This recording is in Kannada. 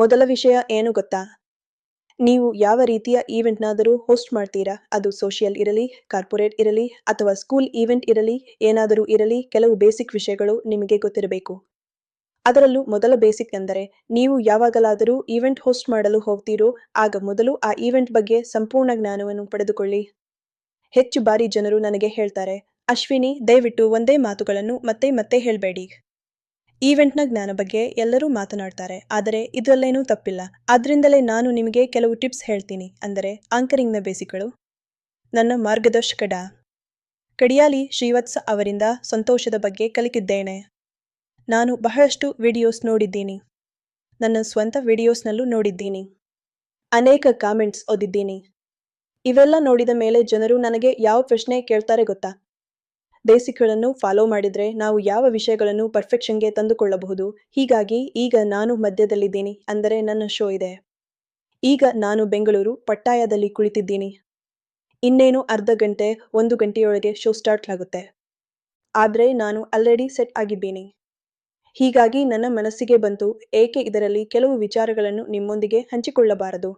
ಮೊದಲ ವಿಷಯ ಏನು ಗೊತ್ತಾ? ನೀವು ಯಾವ ರೀತಿಯ ಈವೆಂಟ್ನಾದರೂ ಹೋಸ್ಟ್ ಮಾಡ್ತೀರಾ? ಅದು ಸೋಷಿಯಲ್ ಇರಲಿ, ಕಾರ್ಪೊರೇಟ್ ಇರಲಿ, ಅಥವಾ ಸ್ಕೂಲ್ ಈವೆಂಟ್ ಇರಲಿ, ಏನಾದರೂ ಇರಲಿ, ಕೆಲವು ಬೇಸಿಕ್ ವಿಷಯಗಳು ನಿಮಗೆ ಗೊತ್ತಿರಬೇಕು. ಅದರಲ್ಲೂ ಮೊದಲ ಬೇಸಿಕ್ ಎಂದರೆ ನೀವು ಯಾವಾಗಲಾದರೂ ಈವೆಂಟ್ ಹೋಸ್ಟ್ ಮಾಡಲು ಹೋಗ್ತೀರೋ, ಆಗ ಮೊದಲು ಆ ಈವೆಂಟ್ ಬಗ್ಗೆ ಸಂಪೂರ್ಣ ಜ್ಞಾನವನ್ನು ಪಡೆದುಕೊಳ್ಳಿ. ಹೆಚ್ಚು ಬಾರಿ ಜನರು ನನಗೆ ಹೇಳ್ತಾರೆ, ಅಶ್ವಿನಿ, ದಯವಿಟ್ಟು ಒಂದೇ ಮಾತುಗಳನ್ನು ಮತ್ತೆ ಮತ್ತೆ ಹೇಳಬೇಡಿ. ಈವೆಂಟ್ನ ಜ್ಞಾನ ಬಗ್ಗೆ ಎಲ್ಲರೂ ಮಾತನಾಡ್ತಾರೆ, ಆದರೆ ಇದರಲ್ಲೇನೂ ತಪ್ಪಿಲ್ಲ. ಆದ್ರಿಂದಲೇ ನಾನು ನಿಮಗೆ ಕೆಲವು ಟಿಪ್ಸ್ ಹೇಳ್ತೀನಿ. ಅಂದರೆ ಆಂಕರಿಂಗ್ನ ಬೇಸಿಕ್ಗಳು. ನನ್ನ ಮಾರ್ಗದರ್ಶಕ ಡಾ. ಕಡಿಯಾಲಿ ಶ್ರೀವತ್ಸ ಅವರಿಂದ ಸಂತೋಷದ ಬಗ್ಗೆ ಕಲಿತಿದ್ದೇನೆ. ನಾನು ಬಹಳಷ್ಟು ವಿಡಿಯೋಸ್ ನೋಡಿದ್ದೀನಿ. ನನ್ನ ಸ್ವಂತ ವಿಡಿಯೋಸ್ನಲ್ಲೂ ನೋಡಿದ್ದೀನಿ. ಅನೇಕ ಕಾಮೆಂಟ್ಸ್ ಓದಿದ್ದೀನಿ. ಇವೆಲ್ಲ ನೋಡಿದ ಮೇಲೆ ಜನರು ನನಗೆ ಯಾವ ಪ್ರಶ್ನೆ ಕೇಳ್ತಾರೆ ಗೊತ್ತಾ? ಬೇಸಿಕ್ಗಳನ್ನು ಫಾಲೋ ಮಾಡಿದರೆ ನಾವು ಯಾವ ವಿಷಯಗಳನ್ನು ಪರ್ಫೆಕ್ಷನ್ಗೆ ತಂದುಕೊಳ್ಳಬಹುದು? ಹೀಗಾಗಿ ಈಗ ನಾನು ಮಧ್ಯದಲ್ಲಿದ್ದೀನಿ ಅಂದರೆ ನನ್ನ ಶೋ ಇದೆ. ಈಗ ನಾನು ಬೆಂಗಳೂರು, ಪಟ್ಟಾಯದಲ್ಲಿ ಕುಳಿತಿದ್ದೀನಿ. ಇನ್ನೇನು ಅರ್ಧ ಗಂಟೆ, ಒಂದು ಗಂಟೆಯೊಳಗೆ ಶೋ ಸ್ಟಾರ್ಟ್ ಆಗುತ್ತೆ. ಆದರೆ ನಾನು ಆಲ್ರೆಡಿ ಸೆಟ್ ಆಗಿದ್ದೀನಿ. ಹೀಗಾಗಿ ನನ್ನ ಮನಸ್ಸಿಗೆ ಬಂತು ಏಕೆ ಇದರಲ್ಲಿ ಕೆಲವು ವಿಚಾರಗಳನ್ನು ನಿಮ್ಮೊಂದಿಗೆ ಹಂಚಿಕೊಳ್ಳಬಾರದು?